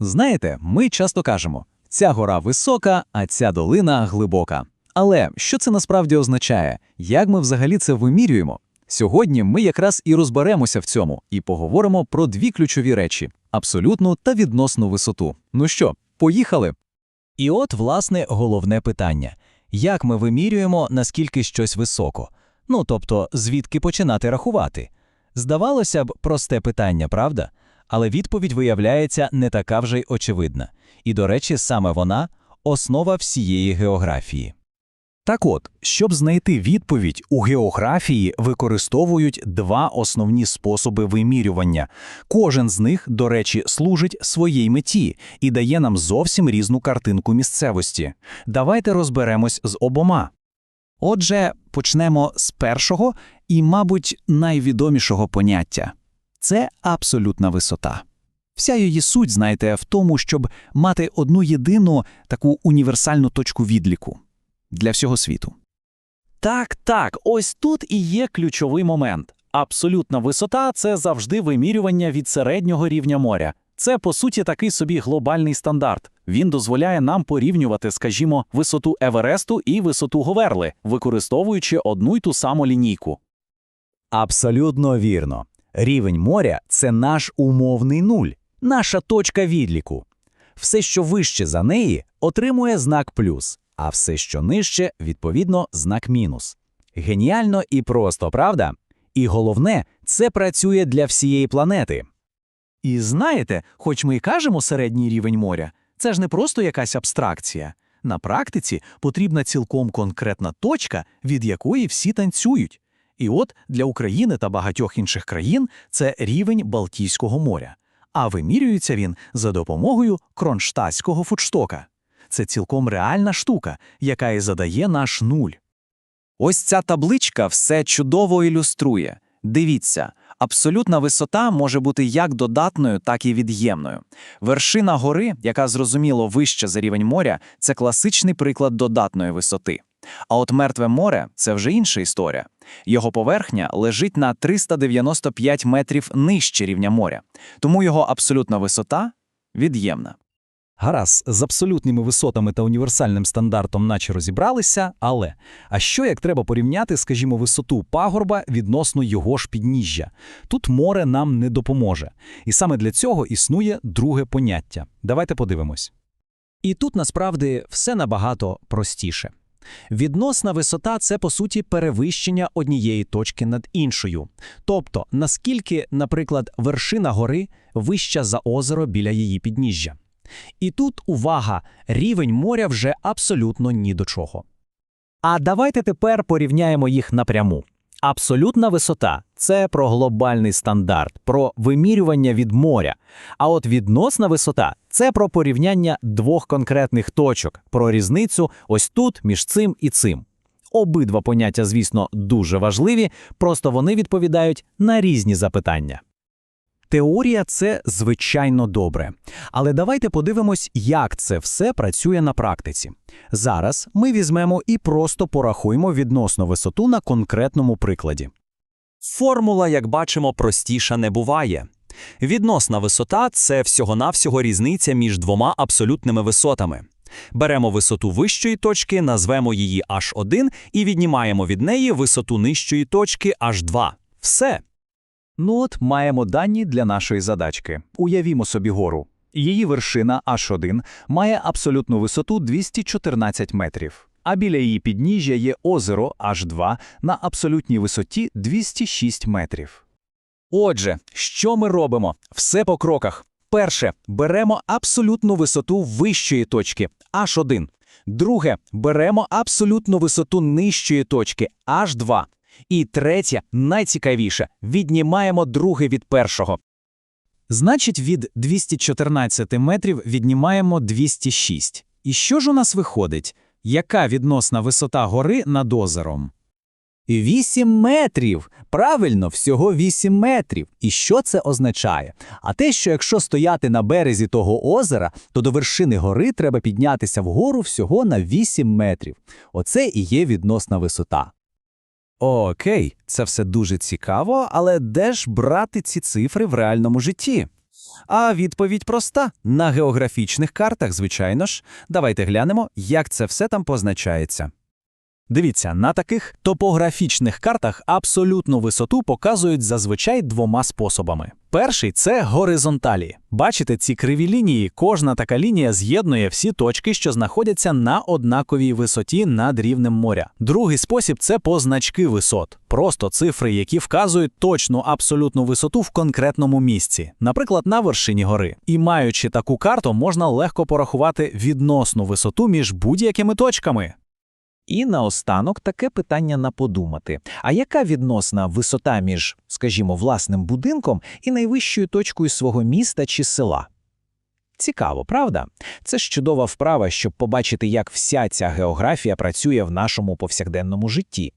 Знаєте, ми часто кажемо, ця гора висока, а ця долина глибока. Але що це насправді означає? Як ми взагалі це вимірюємо? Сьогодні ми якраз і розберемося в цьому і поговоримо про дві ключові речі: абсолютну та відносну висоту. Ну що, поїхали? І от, власне, головне питання: як ми вимірюємо, наскільки щось високо? Ну, тобто, звідки починати рахувати? Здавалося б, просте питання, правда? Але відповідь виявляється не така вже й очевидна. І, до речі, саме вона основа всієї географії. Так от, щоб знайти відповідь, у географії використовують два основні способи вимірювання. Кожен з них, до речі, служить своїй меті і дає нам зовсім різну картинку місцевості. Давайте розберемось з обома. Отже, почнемо з першого і, мабуть, найвідомішого поняття це абсолютна висота. Вся її суть, знаєте, в тому, щоб мати одну єдину таку універсальну точку відліку для всього світу. Так, так, ось тут і є ключовий момент. Абсолютна висота це завжди вимірювання від середнього рівня моря. Це, по суті, такий собі глобальний стандарт. Він дозволяє нам порівнювати, скажімо, висоту Евересту і висоту Говерли, використовуючи одну й ту саму лінійку. Абсолютно вірно. Рівень моря це наш умовний нуль, наша точка відліку. Все, що вище за неї, отримує знак плюс, а все, що нижче, відповідно, знак мінус. Геніально і просто, правда? І головне, це працює для всієї планети. І знаєте, хоч ми й кажемо середній рівень моря, це ж не просто якась абстракція. На практиці потрібна цілком конкретна точка, від якої всі танцюють. І от для України та багатьох інших країн це рівень Балтійського моря. А вимірюється він за допомогою кронштадтського фудштока. Це цілком реальна штука, яка і задає наш нуль. Ось ця табличка все чудово ілюструє. Дивіться, абсолютна висота може бути як додатною, так і від'ємною. Вершина гори, яка зрозуміло вища за рівень моря, це класичний приклад додатної висоти. А от мертве море це вже інша історія. Його поверхня лежить на 395 метрів нижче рівня моря, тому його абсолютна висота від'ємна. Гаразд, з абсолютними висотами та універсальним стандартом наче розібралися, але а що як треба порівняти, скажімо, висоту пагорба відносно його ж підніжжя? Тут море нам не допоможе. І саме для цього існує друге поняття. Давайте подивимось. І тут насправді все набагато простіше. Відносна висота це по суті перевищення однієї точки над іншою. Тобто, наскільки, наприклад, вершина гори вища за озеро біля її підніжжя. І тут увага, рівень моря вже абсолютно ні до чого. А давайте тепер порівняємо їх напряму. Абсолютна висота це про глобальний стандарт, про вимірювання від моря. А от відносна висота це про порівняння двох конкретних точок, про різницю ось тут між цим і цим. Обидва поняття, звісно, дуже важливі, просто вони відповідають на різні запитання. Теорія це звичайно добре. Але давайте подивимось, як це все працює на практиці. Зараз ми візьмемо і просто порахуємо відносну висоту на конкретному прикладі. Формула, як бачимо, простіша не буває. Відносна висота це всього-навсього різниця між двома абсолютними висотами. Беремо висоту вищої точки, назвемо її H1 і віднімаємо від неї висоту нижчої точки H2. Все. Ну от маємо дані для нашої задачки. Уявімо собі гору. Її вершина H1 має абсолютну висоту 214 метрів, а біля її підніжжя є озеро H2 на абсолютній висоті 206 метрів. Отже, що ми робимо? Все по кроках. Перше, беремо абсолютну висоту вищої точки H1. Друге, беремо абсолютну висоту нижчої точки H2. І третє, найцікавіше, віднімаємо друге від першого. Значить, від 214 метрів віднімаємо 206. І що ж у нас виходить? Яка відносна висота гори над озером? 8 метрів. Правильно, всього 8 метрів. І що це означає? А те, що якщо стояти на березі того озера, то до вершини гори треба піднятися вгору всього на 8 метрів. Оце і є відносна висота. Окей, це все дуже цікаво, але де ж брати ці цифри в реальному житті? А відповідь проста на географічних картах, звичайно ж. Давайте глянемо, як це все там позначається. Дивіться, на таких топографічних картах абсолютну висоту показують зазвичай двома способами. Перший це горизонталі. Бачите ці криві лінії? Кожна така лінія з'єднує всі точки, що знаходяться на однаковій висоті над рівнем моря. Другий спосіб це позначки висот. Просто цифри, які вказують точну абсолютну висоту в конкретному місці, наприклад, на вершині гори. І маючи таку карту, можна легко порахувати відносну висоту між будь-якими точками. І наостанок таке питання на подумати. А яка відносна висота між, скажімо, власним будинком і найвищою точкою свого міста чи села? Цікаво, правда? Це ж чудова вправа, щоб побачити, як вся ця географія працює в нашому повсякденному житті.